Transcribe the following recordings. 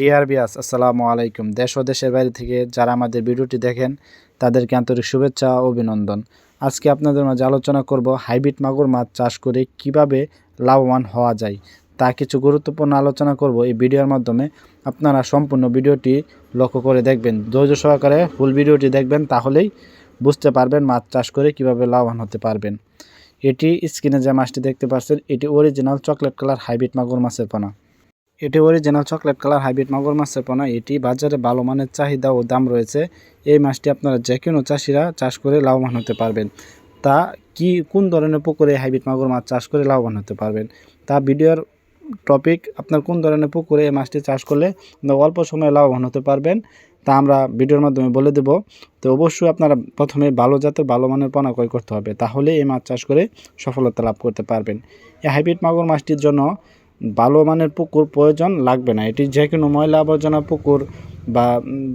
Deer বিয়াস আসসালামু আলাইকুম। দেশ ও দেশের বাইরে থেকে যারা আমাদের ভিডিওটি দেখেন, তাদেরকে আন্তরিক শুভেচ্ছা ও অভিনন্দন। আজকে আপনাদের মাঝে আলোচনা করব হাইব্রিড মাগুর মাছ চাষ করে কীভাবে লাভবান হওয়া যায়। তা কিছু গুরুত্বপূর্ণ আলোচনা করব এই ভিডিওর মাধ্যমে। আপনারা সম্পূর্ণ ভিডিওটি লক্ষ্য করে দেখবেন। ধৈর্য সহকারে ফুল ভিডিওটি দেখবেন, তাহলেই বুঝতে পারবেন মাছ চাষ করে কীভাবে লাভবান হতে পারবেন। এটি স্ক্রিনে যে মাছটি দেখতে পাচ্ছেন, এটি অরিজিনাল চকলেট কালার হাইব্রিড মাগুর মাছের পোনা। এটি অরিজিনাল চকলেট কালার হাইব্রিড মাগুর মাছের পোনা। এটি বাজারে ভালো মানের চাহিদা ও দাম রয়েছে। এই মাছটি আপনারা যে কোনো চাষিরা চাষ করে লাভবান হতে পারবেন। তা কি, কোন ধরনের পুকুরে হাইব্রিড মাগুর মাছ চাষ করে লাভবান হতে পারবেন? তা ভিডিওর টপিক আপনার কোন ধরনের পুকুরে এই মাছটি চাষ করলে অল্প সময়ে লাভবান হতে পারবেন, তা আমরা ভিডিওর মাধ্যমে বলে দেব। তো অবশ্যই আপনারা প্রথমে ভালো জাতের, ভালো মানের পোনা ক্রয় করতে হবে। তাহলে এই মাছ চাষ করে সফলতা লাভ করতে পারবেন। এই হাইব্রিড মাগুর মাছটির জন্য ভালো মানের পুকুর প্রয়োজন লাগবে না। এটি যে কোনো ময়লা আবর্জনা পুকুর বা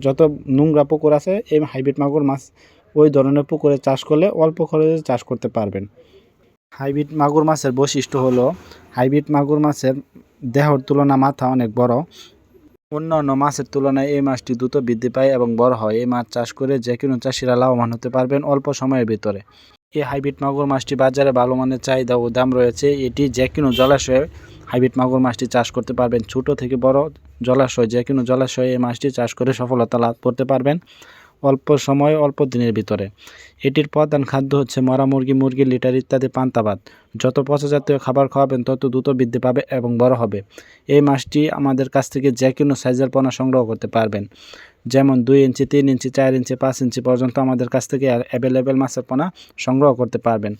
যত নোংরা পুকুর আছে, এই হাইব্রিড মাগুর মাছ ওই ধরনের পুকুরে চাষ করলে অল্প খরচে চাষ করতে পারবেন। হাইব্রিড মাগুর মাছের বৈশিষ্ট্য হলো, হাইব্রিড মাগুর মাছের দেহর তুলনা মাথা অনেক বড়। অন্যান্য মাছের তুলনায় এই মাছটি দ্রুত বৃদ্ধি পায় এবং বড় হয়। এই মাছ চাষ করে যে কোনো চাষিরা লাভবান হতে পারবেন অল্প সময়ের ভিতরে। এই হাইব্রিড মাগুর মাছটি বাজারে ভালো মানের চাহিদা ও দাম রয়েছে। এটি যে কোনো জলাশয়ে হাইব্রিড মাগুর মাছটি চাষ করতে পারবেন। ছোট থেকে বড় জলাশয়, যে কোনো জলাশয়ে এই মাছটি চাষ করে সফলতা লাভ করতে পারবেন অল্প সময়, অল্প দিনের ভিতরে। এটির প্রধান খাদ্য হচ্ছে মরা মুরগি মুরগি, লিটার ইত্যাদি পান্তাবাদ। যত পচা জাতীয় খাবার খাওয়াবেন, তত দ্রুত বৃদ্ধি পাবে এবং বড় হবে। এই মাছটি আমাদের কাছ থেকে যে কোনো সাইজের পোনা সংগ্রহ করতে পারবেন। যেমন দুই ইঞ্চি, তিন ইঞ্চি, চার ইঞ্চি, পাঁচ ইঞ্চি পর্যন্ত আমাদের কাছ থেকে অ্যাভেলেবেল মাছের পোনা সংগ্রহ করতে পারবেন।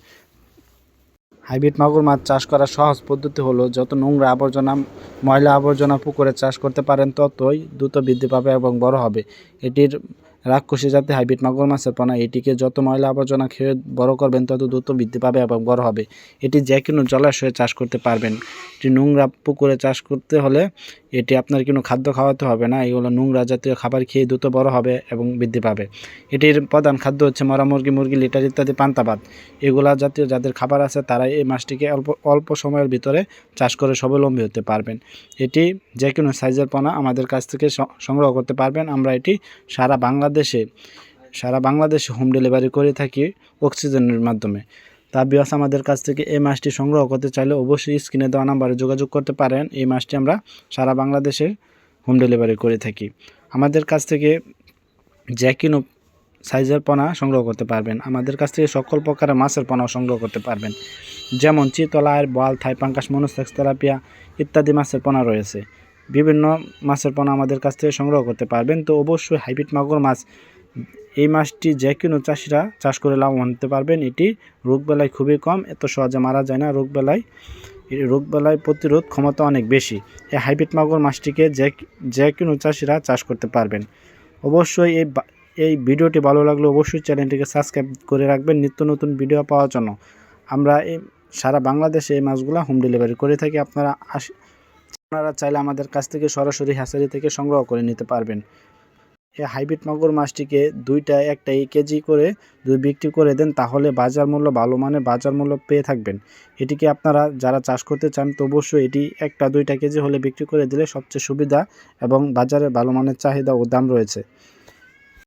হাইব্রিড মাগুর মাছ চাষ করার সহজ পদ্ধতি হলো, যত নোংরা আবর্জনা, ময়লা আবর্জনা পুকুরে চাষ করতে পারেন, ততই দ্রুত বৃদ্ধি পাবে এবং বড় হবে। এটির রাক্ষসী জাতে হাইব্রিড মাগুর মাছের পোনা, এটিকে যত ময়লা আবর্জনা খেয়ে বড় করবেন, তত দ্রুত বৃদ্ধি পাবে এবং বড় হবে। এটি যে কোনো জলাশয়ে চাষ করতে পারবেন। এটি নোংরা পুকুরে চাষ করতে হলে এটি আপনার কোনো খাদ্য খাওয়াতে হবে না। এগুলো নোংরা জাতীয় খাবার খেয়ে দ্রুত বড় হবে এবং বৃদ্ধি পাবে। এটির প্রধান খাদ্য হচ্ছে মরা মুরগি মুরগি, লিটার ইত্যাদি পান্তাবাদ। এগুলা জাতীয় যাদের খাবার আছে তারা এই মাছটিকে অল্প অল্প সময়ের ভিতরে চাষ করে স্বাবলম্বী হতে পারবেন। এটি যে কোনো সাইজের পোনা আমাদের কাছ থেকে সংগ্রহ করতে পারবেন। আমরা এটি সারা বাংলাদেশে সারা বাংলাদেশে হোম ডেলিভারি করে থাকি অক্সিজেনের মাধ্যমে। তা বিয়াস আমাদের কাছ থেকে এই মাছটি সংগ্রহ করতে চাইলে অবশ্যই স্ক্রিনে দেওয়া নাম্বারে যোগাযোগ করতে পারেন। এই মাছটি আমরা সারা বাংলাদেশে হোম ডেলিভারি করে থাকি। আমাদের কাছ থেকে যে কোনো সাইজের পোনা সংগ্রহ করতে পারবেন। আমাদের কাছ থেকে সকল প্রকারের মাছের পোনাও সংগ্রহ করতে পারবেন। যেমন চিতলায় বল থাই পাঙ্কাশ মনুসেক্স তেলাপিয়া ইত্যাদি মাছের পোনা রয়েছে। বিভিন্ন মাছের পোনা আমাদের কাছ থেকে সংগ্রহ করতে পারবেন। তো অবশ্যই হাইব্রিড মাগুর মাছ, এই মাছটি যে কোনো চাষিরা চাষ করে লাভবান হতে পারবেন। এটি রোগবেলায় খুবই কম, এত সহজে মারা যায় না রোগবেলায় রোগবেলায় প্রতিরোধ ক্ষমতা অনেক বেশি। এই হাইব্রিড মাগুর মাছটিকে যে যে কোনো চাষিরা চাষ করতে পারবেন। অবশ্যই এই এই ভিডিওটি ভালো লাগলে অবশ্যই চ্যানেলটিকে সাবস্ক্রাইব করে রাখবেন নিত্য নতুন ভিডিও পাওয়ার জন্য। আমরা এই সারা বাংলাদেশে এই মাছগুলো হোম ডেলিভারি করে থাকি। আপনারা আস আপনারা চাইলে আমাদের কাছ থেকে সরাসরি হ্যাচারি থেকে সংগ্রহ করে নিতে পারবেন। এই হাইব্রিড মাগুর মাছটিকে দুইটা একটা এই কেজি করে যদি বিক্রি করে দেন, তাহলে বাজার মূল্য, ভালো মানের বাজার মূল্য পেয়ে থাকবেন। এটিকে আপনারা যারা চাষ করতে চান, তো অবশ্যই এটি একটা দুইটা কেজি হলে বিক্রি করে দিলে সবচেয়ে সুবিধা এবং বাজারে ভালো মানের চাহিদা ও দাম রয়েছে।